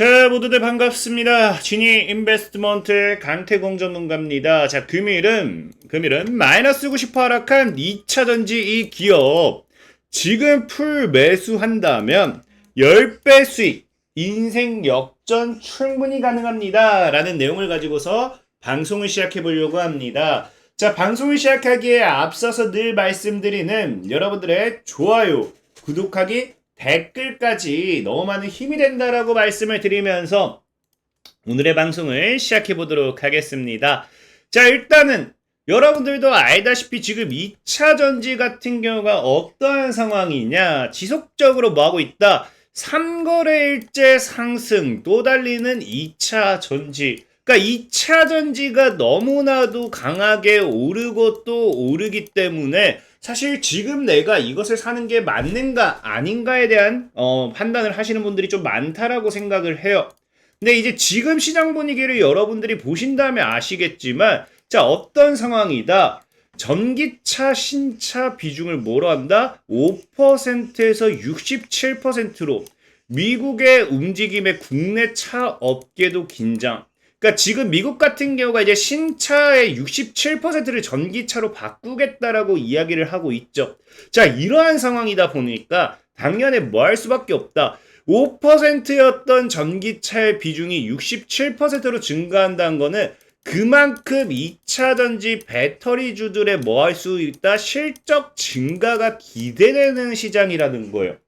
자, 모두들 반갑습니다. 지니 인베스트먼트의 강태공 전문가입니다. 자, 금일은, 금일은 마이너스 90% 하락한 2차 전지 이 기업. 지금 풀 매수한다면 10배 수익, 인생 역전 충분히 가능합니다. 라는 내용을 가지고서 방송을 시작해 보려고 합니다. 자, 방송을 시작하기에 앞서서 늘 말씀드리는 여러분들의 좋아요, 구독하기, 댓글까지 너무 많은 힘이 된다라고 말씀을 드리면서 오늘의 방송을 시작해 보도록 하겠습니다. 자, 일단은 여러분들도 알다시피 지금 2차 전지 같은 경우가 어떠한 상황이냐? 지속적으로 뭐하고 있다? 3거래일째 상승 또 달리는 2차 전지. 그러니까 2차 전지가 너무나도 강하게 오르고 또 오르기 때문에 사실 지금 내가 이것을 사는 게 맞는가 아닌가에 대한 어, 판단을 하시는 분들이 좀 많다라고 생각을 해요. 근데 이제 지금 시장 분위기를 여러분들이 보신다면 아시겠지만 자 어떤 상황이다. 전기차 신차 비중을 뭐로 한다? 5%에서 67%로 미국의 움직임에 국내 차 업계도 긴장. 그러니까 지금 미국 같은 경우가 이제 신차의 67%를 전기차로 바꾸겠다라고 이야기를 하고 있죠. 자, 이러한 상황이다 보니까 당연히 뭐 할 수밖에 없다. 5%였던 전기차의 비중이 67%로 증가한다는 거는 그만큼 2차 전지 배터리주들의 뭐 할 수 있다? 실적 증가가 기대되는 시장이라는 거예요.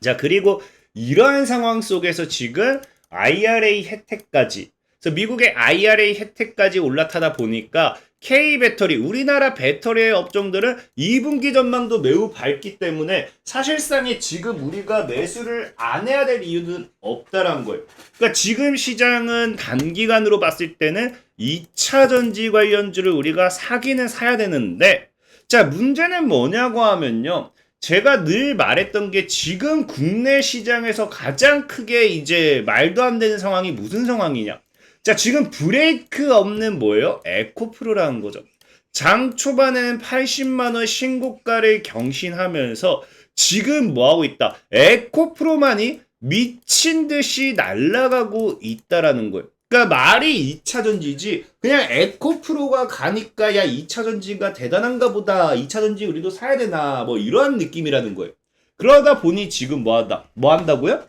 자, 그리고 이러한 상황 속에서 지금 IRA 혜택까지 그래서 미국의 IRA 혜택까지 올라타다 보니까 K 배터리, 우리나라 배터리의 업종들은 2분기 전망도 매우 밝기 때문에 사실상에 지금 우리가 매수를 안 해야 될 이유는 없다란 거예요. 그러니까 지금 시장은 단기간으로 봤을 때는 2차 전지 관련주를 우리가 사기는 사야 되는데 자, 문제는 뭐냐고 하면요. 제가 늘 말했던 게 지금 국내 시장에서 가장 크게 이제 말도 안 되는 상황이 무슨 상황이냐? 자, 지금 브레이크 없는 뭐예요? 에코프로라는 거죠. 장 초반에는 80만원 신고가를 경신하면서 지금 뭐하고 있다? 에코프로만이 미친 듯이 날아가고 있다라는 거예요. 그러니까 말이 2차 전지지 그냥 에코프로가 가니까 야 2차 전지가 대단한가 보다 2차 전지 우리도 사야 되나 뭐 이러한 느낌이라는 거예요. 그러다 보니 지금 뭐 한다? 뭐 한다고요?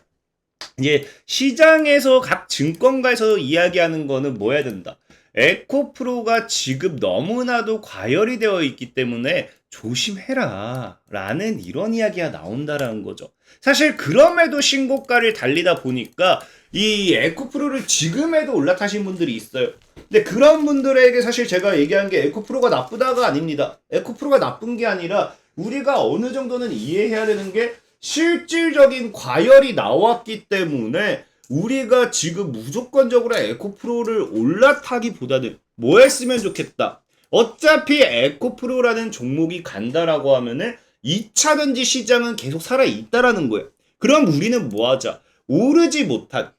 이제 시장에서 각 증권가에서 이야기하는 거는 뭐 해야 된다. 에코프로가 지금 너무나도 과열이 되어 있기 때문에 조심해라. 라는 이런 이야기가 나온다라는 거죠. 사실 그럼에도 신고가를 달리다 보니까 이 에코프로를 지금에도 올라타신 분들이 있어요. 근데 그런 분들에게 사실 제가 얘기한 게 에코프로가 나쁘다가 아닙니다. 에코프로가 나쁜 게 아니라 우리가 어느 정도는 이해해야 되는 게 실질적인 과열이 나왔기 때문에 우리가 지금 무조건적으로 에코프로를 올라타기보다는 뭐 했으면 좋겠다. 어차피 에코프로라는 종목이 간다라고 하면은 2차 전지 시장은 계속 살아 있다라는 거예요. 그럼 우리는 뭐 하자? 오르지 못한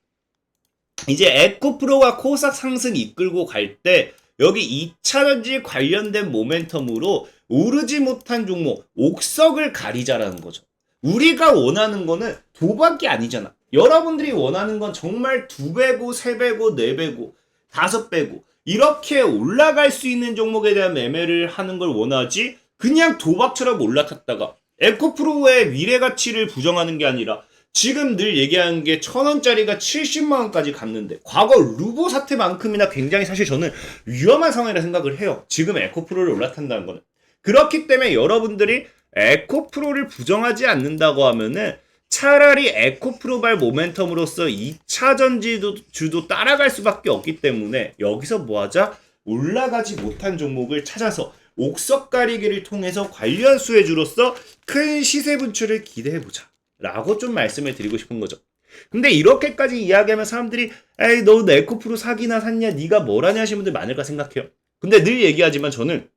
이제 에코프로가 코스닥 상승 이끌고 갈 때 여기 2차 전지 관련된 모멘텀으로 오르지 못한 종목 옥석을 가리자라는 거죠. 우리가 원하는 거는 도박이 아니잖아. 여러분들이 원하는 건 정말 두 배고, 세 배고, 네 배고, 다섯 배고, 이렇게 올라갈 수 있는 종목에 대한 매매를 하는 걸 원하지, 그냥 도박처럼 올라탔다가, 에코프로의 미래 가치를 부정하는 게 아니라, 지금 늘 얘기하는 게 천 원짜리가 70만 원까지 갔는데 과거 루보 사태만큼이나 굉장히 사실 저는 위험한 상황이라 생각을 해요. 지금 에코프로를 올라탄다는 거는. 그렇기 때문에 여러분들이 에코프로를 부정하지 않는다고 하면은 차라리 에코프로발 모멘텀으로서 2차 전지도 주도 따라갈 수밖에 없기 때문에 여기서 뭐 하자? 올라가지 못한 종목을 찾아서 옥석 가리기를 통해서 관련 수혜주로서 큰 시세 분출을 기대해 보자. 라고 좀 말씀을 드리고 싶은 거죠. 근데 이렇게까지 이야기하면 사람들이 에이 너 에코프로 사기나 샀냐 네가 뭘 하냐 하시는 분들 많을까 생각해요. 근데 늘 얘기하지만 저는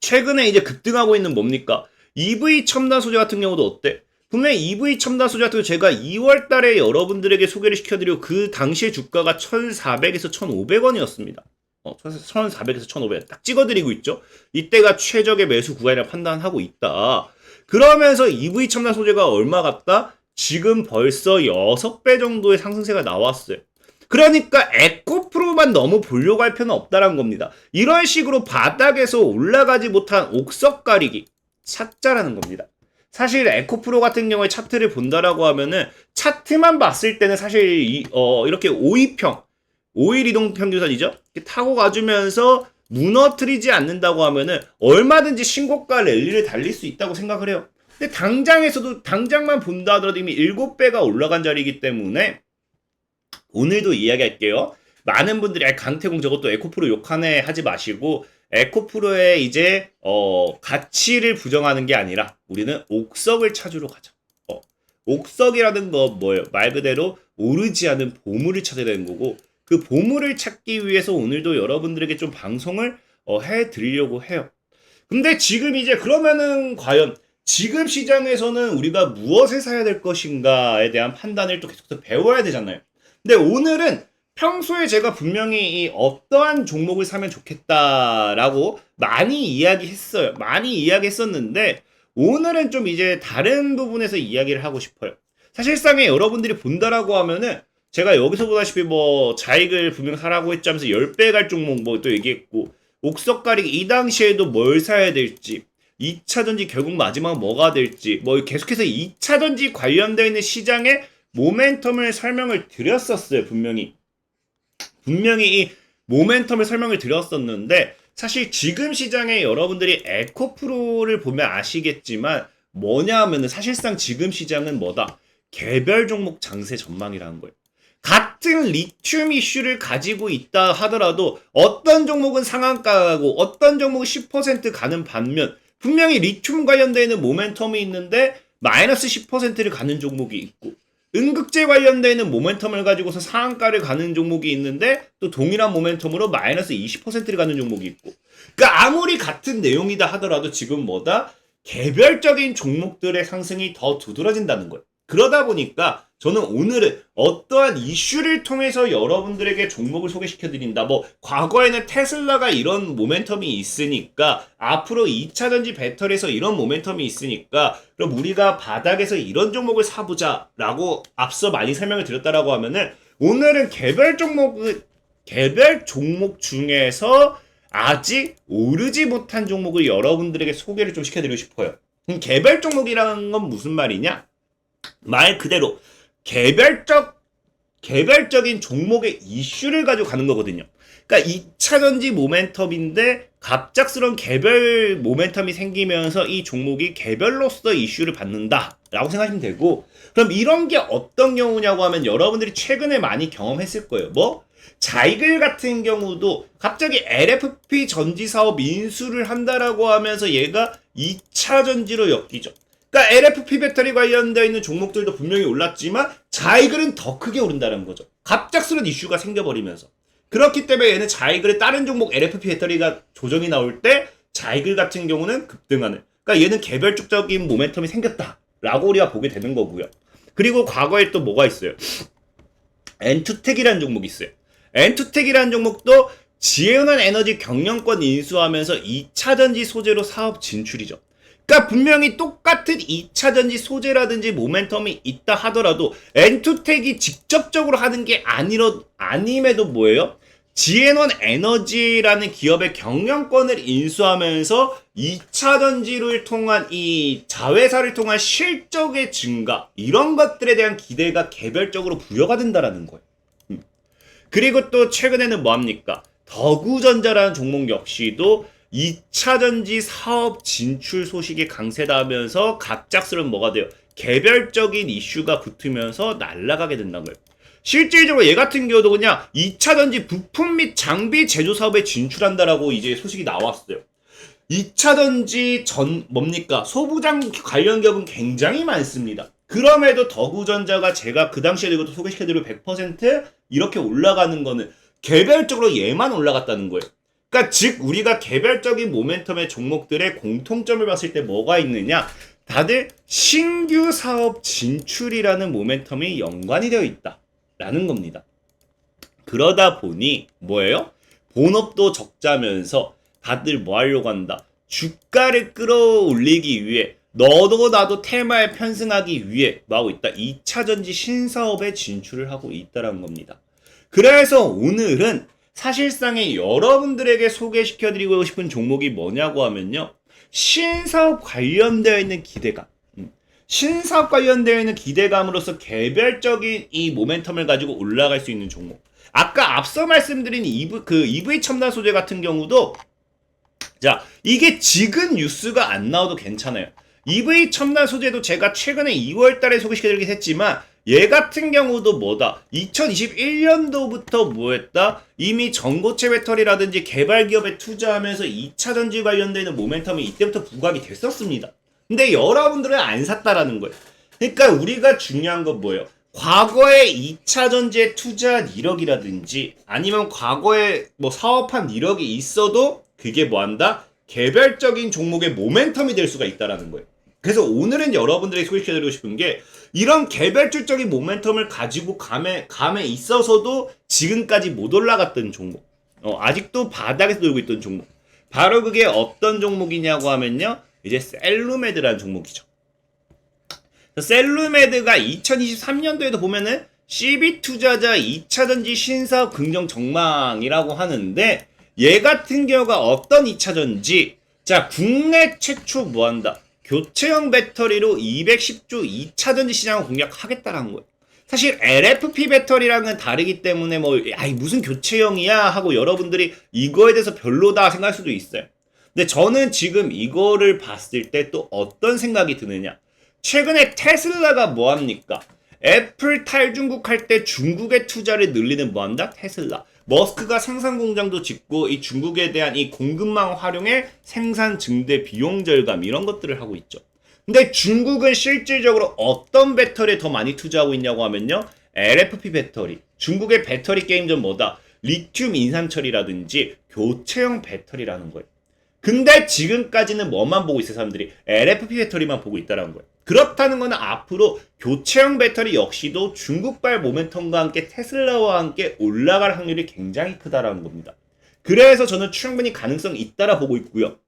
최근에 이제 급등하고 있는 뭡니까? EV 첨단 소재 같은 경우도 어때? 분명히 EV 첨단 소재 같은 경우 제가 2월 달에 여러분들에게 소개를 시켜드리고 그 당시에 주가가 1,400에서 1,500원이었습니다. 어, 1,400에서 1,500원 딱 찍어드리고 있죠. 이때가 최적의 매수 구간이라 판단하고 있다. 그러면서 EV 첨단 소재가 얼마 같다? 지금 벌써 6배 정도의 상승세가 나왔어요. 그러니까 에코프로만 너무 보려고 할 필요는 없다는 겁니다. 이런 식으로 바닥에서 올라가지 못한 옥석 가리기 찾자라는 겁니다. 사실 에코프로 같은 경우에 차트를 본다라고 하면은 차트만 봤을 때는 사실 이, 어, 이렇게 5위평, 5일 이동 평균선이죠. 타고 가주면서 무너뜨리지 않는다고 하면은 얼마든지 신고가 랠리를 달릴 수 있다고 생각을 해요. 근데 당장에서도 당장만 본다 하더라도 이미 7배가 올라간 자리이기 때문에 오늘도 이야기할게요. 많은 분들이 아, 강태공 저것도 에코프로 욕하네 하지 마시고 에코프로의 이제 어 가치를 부정하는 게 아니라 우리는 옥석을 찾으러 가자. 어, 옥석이라는 거 뭐예요? 말 그대로 오르지 않은 보물을 찾아야 되는 거고 그 보물을 찾기 위해서 오늘도 여러분들에게 좀 방송을 어, 해 드리려고 해요. 근데 지금 이제 그러면은 과연 지금 시장에서는 우리가 무엇을 사야 될 것인가에 대한 판단을 또 계속해서 배워야 되잖아요. 근데 오늘은 평소에 제가 분명히 이 어떠한 종목을 사면 좋겠다라고 많이 이야기했어요. 많이 이야기했었는데 오늘은 좀 이제 다른 부분에서 이야기를 하고 싶어요. 사실상에 여러분들이 본다라고 하면은 제가 여기서 보다시피 뭐 자익을 분명 사라고 했죠 하면서 10배 갈 종목 뭐 또 얘기했고 옥석 가리기 이 당시에도 뭘 사야 될지 2차전지 결국 마지막 뭐가 될지 뭐 계속해서 2차전지 관련되어 있는 시장의 모멘텀을 설명을 드렸었어요 분명히 분명히 이 모멘텀을 설명을 드렸었는데 사실 지금 시장에 여러분들이 에코프로를 보면 아시겠지만 뭐냐 하면은 사실상 지금 시장은 뭐다 개별 종목 장세 전망이라는 거예요. 같은 리튬 이슈를 가지고 있다 하더라도 어떤 종목은 상한가고 어떤 종목은 10% 가는 반면 분명히 리튬 관련되는 모멘텀이 있는데 마이너스 10%를 가는 종목이 있고 응급제 관련되는 모멘텀을 가지고서 상한가를 가는 종목이 있는데 또 동일한 모멘텀으로 마이너스 20%를 가는 종목이 있고 그러니까 아무리 같은 내용이다 하더라도 지금 뭐다 개별적인 종목들의 상승이 더 두드러진다는 거예요. 그러다 보니까 저는 오늘은 어떠한 이슈를 통해서 여러분들에게 종목을 소개시켜 드린다. 뭐 과거에는 테슬라가 이런 모멘텀이 있으니까 앞으로 2차전지 배터리에서 이런 모멘텀이 있으니까 그럼 우리가 바닥에서 이런 종목을 사보자라고 앞서 많이 설명을 드렸다라고 하면은 오늘은 개별 종목 개별 종목 중에서 아직 오르지 못한 종목을 여러분들에게 소개를 좀 시켜드리고 싶어요. 개별 종목이라는 건 무슨 말이냐? 말 그대로 개별적 개별적인 종목의 이슈를 가지고 가는 거거든요. 그러니까 2차전지 모멘텀인데 갑작스러운 개별 모멘텀이 생기면서 이 종목이 개별로서 이슈를 받는다라고 생각하시면 되고 그럼 이런 게 어떤 경우냐고 하면 여러분들이 최근에 많이 경험했을 거예요. 뭐 자이글 같은 경우도 갑자기 LFP 전지 사업 인수를 한다라고 하면서 얘가 2차 전지로 엮이죠. 그러니까 LFP 배터리 관련되어 있는 종목들도 분명히 올랐지만 자이글은 더 크게 오른다는 거죠. 갑작스러운 이슈가 생겨버리면서. 그렇기 때문에 얘는 자이글의 다른 종목 LFP 배터리가 조정이 나올 때 자이글 같은 경우는 급등하는. 그러니까 얘는 개별적인 모멘텀이 생겼다라고 우리가 보게 되는 거고요. 그리고 과거에 또 뭐가 있어요? 엔투텍이라는 종목이 있어요. 엔투텍이라는 종목도 지혜은한 에너지 경영권 인수하면서 2차전지 소재로 사업 진출이죠. 그러니까 분명히 똑같은 2차전지 소재라든지 모멘텀이 있다 하더라도 엔투텍이 직접적으로 하는 게 아니러, 아님에도 뭐예요? 지앤원 에너지라는 기업의 경영권을 인수하면서 2차전지를 통한 이 자회사를 통한 실적의 증가 이런 것들에 대한 기대가 개별적으로 부여가 된다라는 거예요. 음. 그리고 또 최근에는 뭐합니까? 더구전자라는 종목 역시도 2차 전지 사업 진출 소식이 강세다하면서 갑작스러운 뭐가 돼요? 개별적인 이슈가 붙으면서 날아가게 된다는 거예요. 실질적으로 얘 같은 경우도 그냥 2차 전지 부품 및 장비 제조 사업에 진출한다라고 이제 소식이 나왔어요. 2차 전지 전 뭡니까? 소부장 관련 기업은 굉장히 많습니다. 그럼에도 더구전자가 제가 그 당시에 이것도 소개시켜드리고 100% 이렇게 올라가는 거는 개별적으로 얘만 올라갔다는 거예요. 그러니까 즉 우리가 개별적인 모멘텀의 종목들의 공통점을 봤을 때 뭐가 있느냐? 다들 신규 사업 진출이라는 모멘텀이 연관이 되어 있다라는 겁니다. 그러다 보니 뭐예요? 본업도 적자면서 다들 뭐 하려고 한다? 주가를 끌어올리기 위해 너도 나도 테마에 편승하기 위해 뭐 하고 있다? 2차전지 신사업에 진출을 하고 있다는 겁니다. 그래서 오늘은 사실상의 여러분들에게 소개시켜 드리고 싶은 종목이 뭐냐고 하면요. 신사업 관련되어 있는 기대감. 음. 신사업 관련되어 있는 기대감으로서 개별적인 이 모멘텀을 가지고 올라갈 수 있는 종목. 아까 앞서 말씀드린 EV, 그 EV 첨단 소재 같은 경우도 자, 이게 지금 뉴스가 안 나와도 괜찮아요. EV 첨단 소재도 제가 최근에 2월 달에 소개시켜드리긴 했지만 얘 같은 경우도 뭐다? 2021년도부터 뭐 했다? 이미 전고체 배터리라든지 개발 기업에 투자하면서 2차 전지 관련되는 모멘텀이 이때부터 부각이 됐었습니다. 근데 여러분들은 안 샀다라는 거예요. 그러니까 우리가 중요한 건 뭐예요? 과거에 2차 전지에 투자한 이력이라든지 아니면 과거에 뭐 사업한 이력이 있어도 그게 뭐 한다? 개별적인 종목의 모멘텀이 될 수가 있다라는 거예요. 그래서 오늘은 여러분들에게 소개시켜드리고 싶은 게 이런 개별주적인 모멘텀을 가지고 감에, 감에 있어서도 지금까지 못 올라갔던 종목. 어, 아직도 바닥에서 놀고 있던 종목. 바로 그게 어떤 종목이냐고 하면요. 이제 셀루메드라는 종목이죠. 셀루메드가 2023년도에도 보면은 CB 투자자 2차전지 신사업 긍정 전망이라고 하는데 얘 같은 경우가 어떤 2차전지 자 국내 최초 뭐한다 교체형 배터리로 210조 2차 전지 시장을 공략하겠다라는 거예요. 사실 LFP 배터리랑은 다르기 때문에 뭐 아이 무슨 교체형이야 하고 여러분들이 이거에 대해서 별로다 생각할 수도 있어요. 근데 저는 지금 이거를 봤을 때 또 어떤 생각이 드느냐? 최근에 테슬라가 뭐 합니까? 애플 탈중국 할 때 중국의 투자를 늘리는 뭐 한다? 테슬라. 머스크가 생산 공장도 짓고 이 중국에 대한 이 공급망 활용에 생산 증대 비용 절감 이런 것들을 하고 있죠. 근데 중국은 실질적으로 어떤 배터리에 더 많이 투자하고 있냐고 하면요. LFP 배터리. 중국의 배터리 게임전 뭐다? 리튬 인산 처리라든지 교체형 배터리라는 거예요. 근데 지금까지는 뭐만 보고 있어요, 사람들이? LFP 배터리만 보고 있다는 거예요. 그렇다는 것은 앞으로 교체형 배터리 역시도 중국발 모멘텀과 함께 테슬라와 함께 올라갈 확률이 굉장히 크다라는 겁니다. 그래서 저는 충분히 가능성이 있다라 보고 있고요.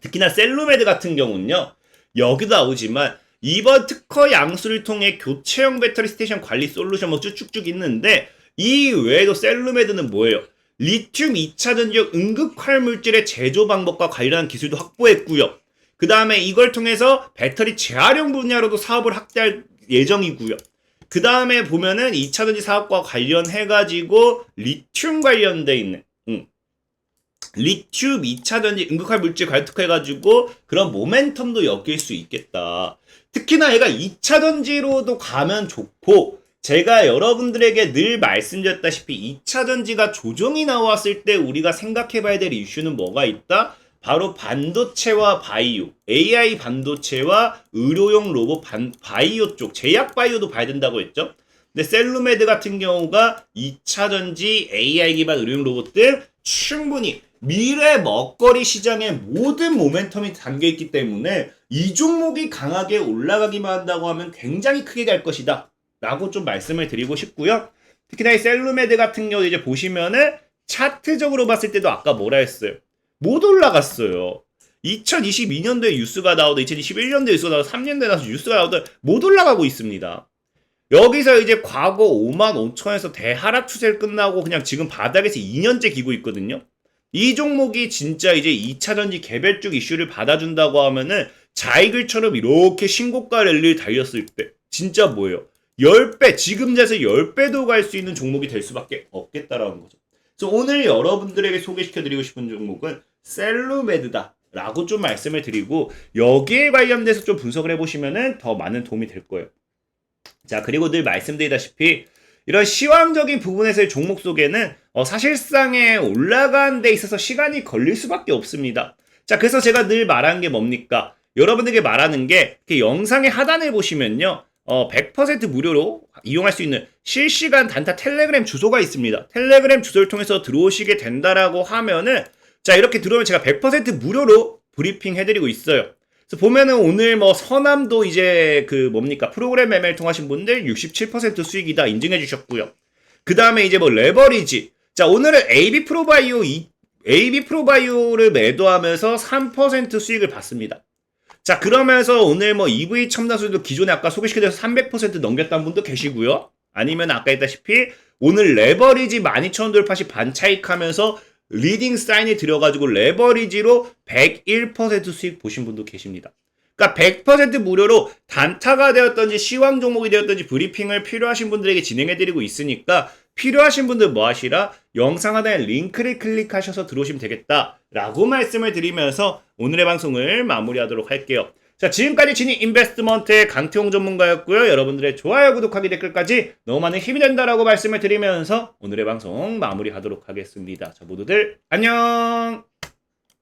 특히나 셀루메드 같은 경우는요. 여기도 나오지만 이번 특허 양수를 통해 교체형 배터리 스테이션 관리 솔루션 뭐 쭉쭉쭉 있는데 이 외에도 셀루메드는 뭐예요? 리튬 2차 전지역 응급 활 물질의 제조 방법과 관련한 기술도 확보했고요. 그 다음에 이걸 통해서 배터리 재활용 분야로도 사업을 확대할 예정이고요. 그 다음에 보면은 2차 전지 사업과 관련해가지고 리튬 관련돼 있는, 음. 리튬 2차 전지 응급할 물질 관특해가지고 그런 모멘텀도 엮일 수 있겠다. 특히나 얘가 2차 전지로도 가면 좋고, 제가 여러분들에게 늘 말씀드렸다시피 2차 전지가 조정이 나왔을 때 우리가 생각해 봐야 될 이슈는 뭐가 있다? 바로 반도체와 바이오, AI 반도체와 의료용 로봇 반, 바이오 쪽, 제약 바이오도 봐야 된다고 했죠. 근데 셀루메드 같은 경우가 2차 전지 AI 기반 의료용 로봇들 충분히 미래 먹거리 시장의 모든 모멘텀이 담겨 있기 때문에 이 종목이 강하게 올라가기만 한다고 하면 굉장히 크게 갈 것이다. 라고 좀 말씀을 드리고 싶고요. 특히나 이 셀루메드 같은 경우 이제 보시면은 차트적으로 봤을 때도 아까 뭐라 했어요? 못 올라갔어요. 2022년도에 뉴스가 나오던 2021년도에 뉴스가 나오던 3년도에 나서 뉴스가 나오던 못 올라가고 있습니다. 여기서 이제 과거 5만 5천에서 대하락 추세를 끝나고 그냥 지금 바닥에서 2년째 기고 있거든요. 이 종목이 진짜 이제 2차전지 개별적 이슈를 받아준다고 하면은 자이글처럼 이렇게 신고가 랠리를 달렸을 때 진짜 뭐예요? 10배, 지금 자세 10배도 갈 수 있는 종목이 될 수밖에 없겠다라는 거죠. 그래서 오늘 여러분들에게 소개시켜드리고 싶은 종목은 셀루메드다. 라고 좀 말씀을 드리고 여기에 관련돼서 좀 분석을 해보시면은 더 많은 도움이 될 거예요. 자 그리고 늘 말씀드리다시피 이런 시황적인 부분에서의 종목 속에는 어, 사실상에 올라가는 데 있어서 시간이 걸릴 수밖에 없습니다. 자 그래서 제가 늘 말하는 게 뭡니까? 여러분들에게 말하는 게 영상의 하단에 보시면요. 어, 100% 무료로 이용할 수 있는 실시간 단타 텔레그램 주소가 있습니다. 텔레그램 주소를 통해서 들어오시게 된다라고 하면은 자 이렇게 들어오면 제가 100% 무료로 브리핑 해드리고 있어요. 그래서 보면은 오늘 뭐 서남도 이제 그 뭡니까 프로그램 매매를 통하신 분들 67% 수익이다 인증해 주셨고요. 그 다음에 이제 뭐 레버리지. 자 오늘은 AB 프로바이오 AB 프로바이오를 매도하면서 3% 수익을 받습니다. 자, 그러면서 오늘 뭐 EV 첨단술도 기존에 아까 소개시켜드려서 300% 넘겼다는 분도 계시고요. 아니면 아까 했다시피 오늘 레버리지 12,000원 돌파시 반차익하면서 리딩 사인이 들어가지고 레버리지로 101% 수익 보신 분도 계십니다. 그러니까 100% 무료로 단타가 되었던지 시황 종목이 되었던지 브리핑을 필요하신 분들에게 진행해드리고 있으니까 필요하신 분들 뭐 하시라 영상 하단에 링크를 클릭하셔서 들어오시면 되겠다 라고 말씀을 드리면서 오늘의 방송을 마무리하도록 할게요. 자 지금까지 진이 인베스트먼트의 강태홍 전문가였고요. 여러분들의 좋아요, 구독하기, 댓글까지 너무 많은 힘이 된다라고 말씀을 드리면서 오늘의 방송 마무리하도록 하겠습니다. 자 모두들 안녕.